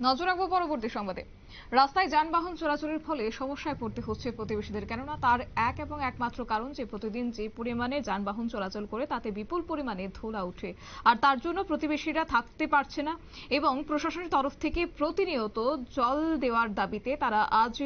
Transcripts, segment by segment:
নজর রাখব পরবর্তী সংবাদে। রাস্তায় যানবাহন চলাচলের ফলে সমস্যায় পড়তে হচ্ছে প্রতিবেশীদের। কেননা তার এক এবং একমাত্র কারণ যে প্রতিদিন যে পরিমাণে যানবাহন চলাচল করে তাতে বিপুল পরিমাণে ধোলা উঠে আর তার জন্য প্রতিবেশীরা থাকতে পারছে না এবং প্রশাসনের তরফ থেকে প্রতিনিয়ত জল দেওয়ার দাবিতে তারা আজ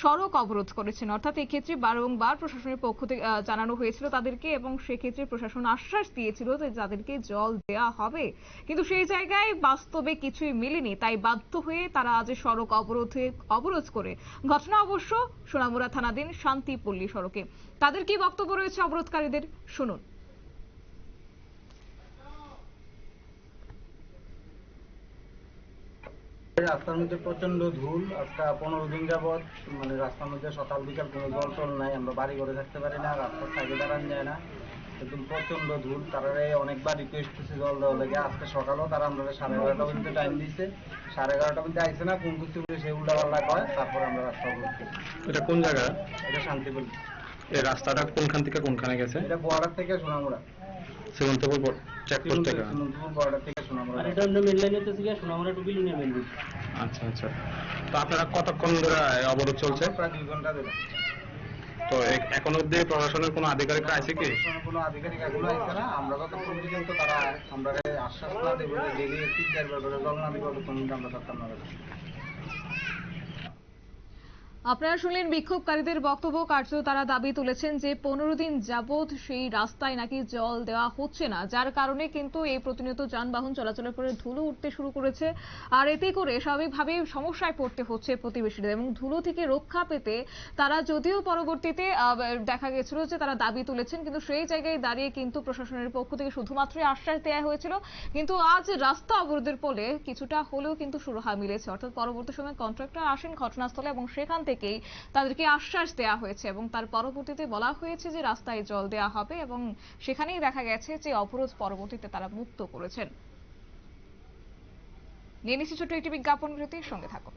সড়ক অবরোধ করেছেন। অর্থাৎ এক্ষেত্রে বারংবার প্রশাসনের পক্ষ থেকে জানানো হয়েছিল তাদেরকে এবং সেক্ষেত্রে প্রশাসন আশ্বাস দিয়েছিল যে যাদেরকে জল দেয়া হবে। কিন্তু সেই জায়গায় বাস্তবে কিছুই মেলেনি। তাই বাধ্য হয়ে তারা আজ সড়ক অবরোধে অবরোধ করে। ঘটনা অবশ্য সোনামুড়া থানাধীন শান্তিপল্লী সড়কে। তাদের কি বক্তব্য রয়েছে অবরোধকারীদের? শুনুন। রাস্তার মধ্যে প্রচণ্ড ধুল আজকে পনেরো দিন যাবৎ মানে রাস্তার মধ্যে সকাল বিকাল কোনো জল টল নাই আমরা বাড়ি করে থাকতে পারি না রাস্তার সাইডে দাঁড়ান যায় না। একদম প্রচণ্ড ধুল তারা অনেকবার রিকোয়েস্ট করছে জল দেওয়া লাগে আজকে সকালেও তারা আমরা সাড়ে এগারোটা পর্যন্ত টাইম দিচ্ছে সাড়ে এগারোটা পর্যন্ত আইসে না কোন কিছু করে সে উল্টা পাল্টা করে তারপর আমরা রাস্তা অবরোধ করি এটা কোন জায়গা? এটা শান্তিপুর। এই রাস্তাটা কোনখান থেকে কোনখানে গেছে? এটা বর্ডার থেকে সোনামুড়া। শ্রীমন্তপুর চেকপোস্ট থেকে। শ্রীমন্তপুর বর্ডার থেকে সোনামুড়া। আর এটা হলো মেন লাইন গিয়ে সোনামুড়া টু বিলিনিয়া মেন আচ্ছা আচ্ছা। তো আপনারা কতক্ষণ ধরে অবরোধ চলছে? প্রায় দুই ঘণ্টা ধরে। তো এখন অব্দি প্রশাসনের কোনো আধিকারিক আছে কি? প্রশাসনের কোনো আধিকারিক এখনও আসছে না। আমরা যতক্ষণ পর্যন্ত তারা আমরা আশ্বাস না দেবো যে ডেলি তিন না দিব ততক্ষণ পর্যন্ত আমরা থাকতাম না আপনারা শুনলেন বিক্ষোভকারীদের বক্তব্য। কার্যত তারা দাবি তুলেছেন যে পনেরো দিন যাবৎ সেই রাস্তায় নাকি জল দেওয়া হচ্ছে না, যার কারণে কিন্তু এই প্রতিনিয়ত যানবাহন চলাচলের পরে ধুলো উঠতে শুরু করেছে। আর এতে করে স্বাভাবিকভাবেই সমস্যায় পড়তে হচ্ছে প্রতিবেশীদের এবং ধুলো থেকে রক্ষা পেতে তারা যদিও পরবর্তীতে দেখা গেছিল যে তারা দাবি তুলেছেন, কিন্তু সেই জায়গায় দাঁড়িয়ে কিন্তু প্রশাসনের পক্ষ থেকে শুধুমাত্র আশ্বাস দেওয়া হয়েছিল। কিন্তু আজ রাস্তা অবরোধের ফলে কিছুটা হলেও কিন্তু সুরাহা মিলেছে। অর্থাৎ পরবর্তী সময় কন্ট্রাক্টর আসেন ঘটনাস্থলে এবং সেখান থেকেই তাদেরকে আশ্বাস দেওয়া হয়েছে এবং তার পরবর্তীতে বলা হয়েছে যে রাস্তায় জল দেওয়া হবে এবং সেখানেই দেখা গেছে যে অবরোধ পরবর্তীতে তারা মুক্ত করেছেন। নিয়ে নিচ্ছি ছোট্ট একটি বিজ্ঞাপন বিরতির সঙ্গে থাকুন।